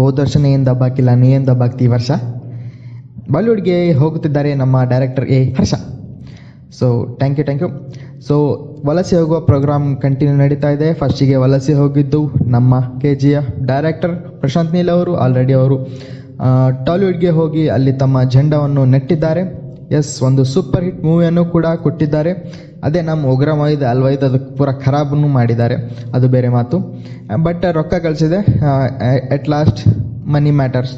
ಹೋದ ವರ್ಷ ನೀ ಏನು ದಬ್ಬಾಕಿಲ್ಲ ನೀ ಏನು ದಬ್ಬಾಕ್ತಿ ಈ ವರ್ಷ. ಬಾಲಿವುಡ್ಗೆ ಹೋಗುತ್ತಿದ್ದಾರೆ ನಮ್ಮ director A Harsha. So thank you thank you so ವಲಸೆ ಹೋಗುವ ಪ್ರೋಗ್ರಾಮ್ ಕಂಟಿನ್ಯೂ ನಡೀತಾ ಇದೆ. ಫಸ್ಟಿಗೆ ವಲಸೆ ಹೋಗಿದ್ದು ನಮ್ಮ ಕೆ ಜಿಯ ಡೈರೆಕ್ಟರ್ ಪ್ರಶಾಂತ್ ನೀಲ್ ಅವರು ಆಲ್ರೆಡಿ ಅವರು ಟಾಲಿವುಡ್ಗೆ ಹೋಗಿ ಅಲ್ಲಿ ತಮ್ಮ ಜೆಂಡವನ್ನು ನೆಟ್ಟಿದ್ದಾರೆ. ಎಸ್ ಒಂದು ಸೂಪರ್ ಹಿಟ್ ಮೂವಿಯನ್ನು ಕೂಡ ಕೊಟ್ಟಿದ್ದಾರೆ. ಅದೇ ನಮ್ಮ ಉಗ್ರ ಮೈದ ಅಲ್ವೈದ್ ಅದು ಪೂರ ಖರಾಬನ್ನು ಮಾಡಿದ್ದಾರೆ. ಅದು ಬೇರೆ ಮಾತು. ಬಟ್ ರೊಕ್ಕ ಕಳಿಸಿದೆ at last money matters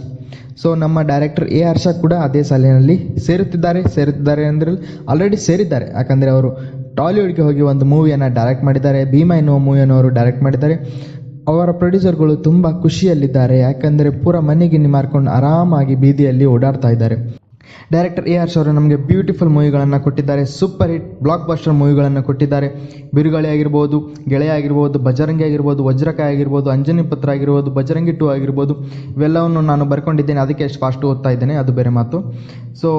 so ನಮ್ಮ ಡೈರೆಕ್ಟರ್ ಎ ಹರ್ಷ ಕೂಡ ಅದೇ ಸಾಲಿನಲ್ಲಿ ಸೇರುತ್ತಿದ್ದಾರೆ. ಸೇರುತ್ತಿದ್ದಾರೆ ಅಂದರೆ ಆಲ್ರೆಡಿ ಸೇರಿದ್ದಾರೆ. ಯಾಕಂದರೆ ಅವರು ಟಾಲಿವುಡ್ಗೆ ಹೋಗಿ ಒಂದು ಮೂವಿಯನ್ನು ಡೈರೆಕ್ಟ್ ಮಾಡಿದ್ದಾರೆ. ಭೀಮಾ ಎನ್ನುವ ಮೂವಿಯನ್ನು ಅವರು ಡೈರೆಕ್ಟ್ ಮಾಡಿದ್ದಾರೆ. ಅವರ ಪ್ರೊಡ್ಯೂಸರ್ಗಳು ತುಂಬ ಖುಷಿಯಲ್ಲಿದ್ದಾರೆ. ಯಾಕಂದರೆ ಪೂರ ಮನೆಗಿನ್ನಿ ಮಾರ್ಕೊಂಡು ಆರಾಮಾಗಿ ಬೀದಿಯಲ್ಲಿ ಓಡಾಡ್ತಾ ಇದ್ದಾರೆ. ಡೈರೆಕ್ಟರ್ ಎ ಆರ್ ಅವರು ನಮಗೆ ಬ್ಯೂಟಿಫುಲ್ ಮೂವಿಗಳನ್ನು ಕೊಟ್ಟಿದ್ದಾರೆ. ಸೂಪರ್ ಹಿಟ್ ಬ್ಲಾಕ್ ಬಸ್ಟರ್ ಮೂವಿಗಳನ್ನು ಕೊಟ್ಟಿದ್ದಾರೆ. ಬಿರುಗಾಳಿ ಆಗಿರ್ಬೋದು, ಗೆಳೆಯ ಆಗಿರ್ಬೋದು, ಬಜರಂಗಿ ಆಗಿರ್ಬೋದು, ವಜ್ರಕಾಯ ಆಗಿರ್ಬೋದು, ಅಂಜನಿ ಪತ್ರ ಆಗಿರ್ಬೋದು, ಬಜರಂಗಿ ಟು ಆಗಿರ್ಬೋದು, ಇವೆಲ್ಲವನ್ನು ನಾನು ಬರ್ಕೊಂಡಿದ್ದೇನೆ. ಅದಕ್ಕೆ ಎಷ್ಟು ಫಾಸ್ಟ್ ಓದ್ತಾ ಇದ್ದೇನೆ. ಅದು ಬೇರೆ ಮಾತು. ಸೊ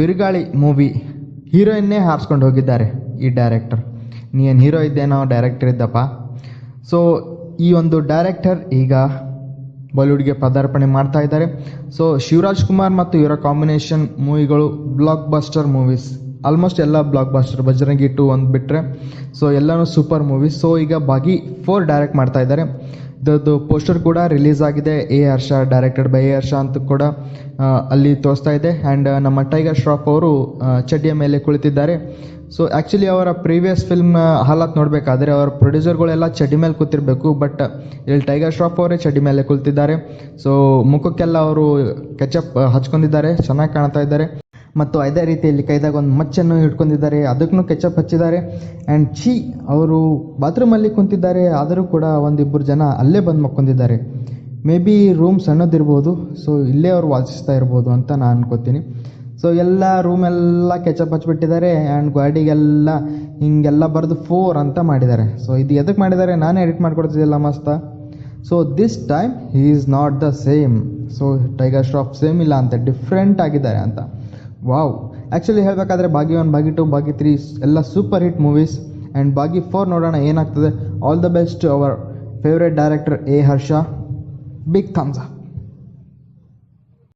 ಬಿರುಗಾಳಿ ಮೂವಿ ಹೀರೋಯಿನ್ನೇ ಹಾರಿಸ್ಕೊಂಡು ಹೋಗಿದ್ದಾರೆ ಈ ಡೈರೆಕ್ಟರ್ ನೀನು ಹೀರೋ ಇದ್ದೇನೋ ಡೈರೆಕ್ಟರ್ ಇದ್ದಪ್ಪ. ಸೊ ಈ ಒಂದು ಡೈರೆಕ್ಟರ್ ಈಗ ಬಾಲಿವುಡ್ಗೆ ಪದಾರ್ಪಣೆ ಮಾಡ್ತಾ ಇದ್ದಾರೆ. ಸೊ ಶಿವರಾಜ್ ಕುಮಾರ್ ಮತ್ತು ಇವರ ಕಾಂಬಿನೇಷನ್ ಮೂವಿಗಳು ಬ್ಲಾಕ್ ಬಸ್ಟರ್ ಮೂವೀಸ್ ಆಲ್ಮೋಸ್ಟ್ ಎಲ್ಲ ಬ್ಲಾಕ್ ಬಸ್ಟರ್ ಬಜರಂಗಿ ಟು ಒಂದು ಬಿಟ್ಟರೆ ಸೊ ಎಲ್ಲನೂ ಸೂಪರ್ ಮೂವೀಸ್ ಸೊ ಈಗ ಬಾಗಿ ಫೋರ್ ಡೈರೆಕ್ಟ್ ಮಾಡ್ತಾ ಇದ್ದಾರೆ. ಇದರದ್ದು ಪೋಸ್ಟರ್ ಕೂಡ ರಿಲೀಸ್ ಆಗಿದೆ. A Harsha directed by A Harsha ಅಂತ ಕೂಡ ಅಲ್ಲಿ ತೋರಿಸ್ತಾ ಇದೆ. ಆ್ಯಂಡ್ ನಮ್ಮ ಟೈಗರ್ ಶ್ರಾಫ್ ಅವರು ಚಡ್ಡಿಯ ಮೇಲೆ ಕುಳಿತಿದ್ದಾರೆ. ಸೊ ಆ್ಯಕ್ಚುಲಿ ಅವರ ಪ್ರೀವಿಯಸ್ ಫಿಲ್ಮ್ ಹಾಲತ್ ನೋಡಬೇಕಾದ್ರೆ ಅವರ ಪ್ರೊಡ್ಯೂಸರ್ಗಳೆಲ್ಲ ಚಡ್ಡಿ ಮೇಲೆ ಕೂತಿರ್ಬೇಕು ಬಟ್ ಇಲ್ಲಿ ಟೈಗರ್ ಶ್ರಾಫ್ ಅವರೇ ಚಡ್ಡಿ ಮೇಲೆ ಕೂತಿದ್ದಾರೆ ಸೊ ಮುಖಕ್ಕೆಲ್ಲ ಅವರು ಕೆಚಪ್ ಹಚ್ಕೊಂಡಿದ್ದಾರೆ, ಚೆನ್ನಾಗಿ ಕಾಣ್ತಾ ಇದ್ದಾರೆ. ಮತ್ತು ಅದೇ ರೀತಿಯಲ್ಲಿ ಕೈದಾಗ ಒಂದು ಮಚ್ಚನ್ನು ಹಿಡ್ಕೊಂಡಿದ್ದಾರೆ, ಅದಕ್ಕೂ ಕೆಚಪ್ ಹಚ್ಚಿದ್ದಾರೆ. ಆ್ಯಂಡ್ ಛೀ, ಅವರು ಬಾತ್ರೂಮಲ್ಲಿ ಕುಂತಿದ್ದಾರೆ, ಆದರೂ ಕೂಡ ಒಂದಿಬ್ಬರು ಜನ ಅಲ್ಲೇ ಬಂದು ಮಕ್ಕೊಂಡಿದ್ದಾರೆ. ಮೇ ಬಿ ರೂಮ್ ಸಣ್ಣದಿರ್ಬೋದು ಸೊ ಇಲ್ಲೇ ಅವ್ರು ವಾಸಿಸ್ತಾ ಇರ್ಬೋದು ಅಂತ ನಾನು ಅನ್ಕೋತೀನಿ. ಸೊ ಎಲ್ಲ ರೂಮೆಲ್ಲ ಕೆಚಪ್ ಹಚ್ಬಿಟ್ಟಿದ್ದಾರೆ ಆ್ಯಂಡ್ ಗಾಡಿಗೆಲ್ಲ ಹಿಂಗೆಲ್ಲ ಬರೆದು ಫೋರ್ ಅಂತ ಮಾಡಿದ್ದಾರೆ. ಸೊ ಇದು ಎದಕ್ಕೆ ಮಾಡಿದ್ದಾರೆ? ನಾನೇ ಎಡಿಟ್ ಮಾಡ್ಕೊಡ್ತಿದ್ದಿಲ್ಲ ಮಸ್ತ. So this time he is not the same so Tiger Shroff same ಇಲ್ಲ ಅಂತ ಡಿಫ್ರೆಂಟ್ ಆಗಿದ್ದಾರೆ ಅಂತ. ವಾವ್ ಆ್ಯಕ್ಚುಲಿ ಹೇಳಬೇಕಾದ್ರೆ ಬಾಗಿ ಒನ್ ಬಾಗಿ ಟು ಬಾಗಿ ತ್ರೀ ಎಲ್ಲ super hit movies and Baaghi four ನೋಡೋಣ ಏನಾಗ್ತದೆ. All the best our favourite director A Harsha big thumbs up